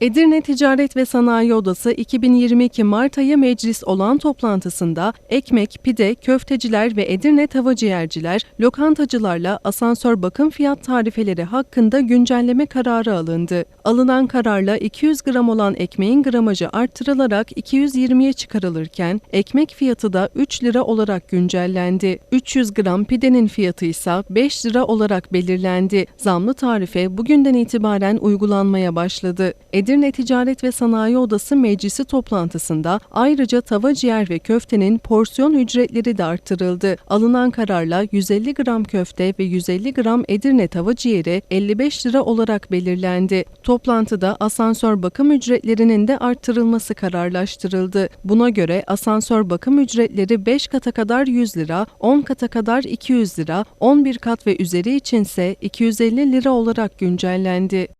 Edirne Ticaret ve Sanayi Odası 2022 Mart ayı meclis olan toplantısında ekmek, pide, köfteciler ve Edirne tavacıyerciler, lokantacılarla asansör bakım fiyat tarifeleri hakkında güncelleme kararı alındı. Alınan kararla 200 gram olan ekmeğin gramajı arttırılarak 220'ye çıkarılırken ekmek fiyatı da 3 lira olarak güncellendi. 300 gram pidenin fiyatı ise 5 lira olarak belirlendi. Zamlı tarife bugünden itibaren uygulanmaya başladı. Edirne Ticaret ve Sanayi Odası Meclisi toplantısında ayrıca tava ciğer ve köftenin porsiyon ücretleri de arttırıldı. Alınan kararla 150 gram köfte ve 150 gram Edirne tava ciğeri 55 lira olarak belirlendi. Toplantıda asansör bakım ücretlerinin de arttırılması kararlaştırıldı. Buna göre asansör bakım ücretleri 5 kata kadar 100 lira, 10 kata kadar 200 lira, 11 kat ve üzeri içinse 250 lira olarak güncellendi.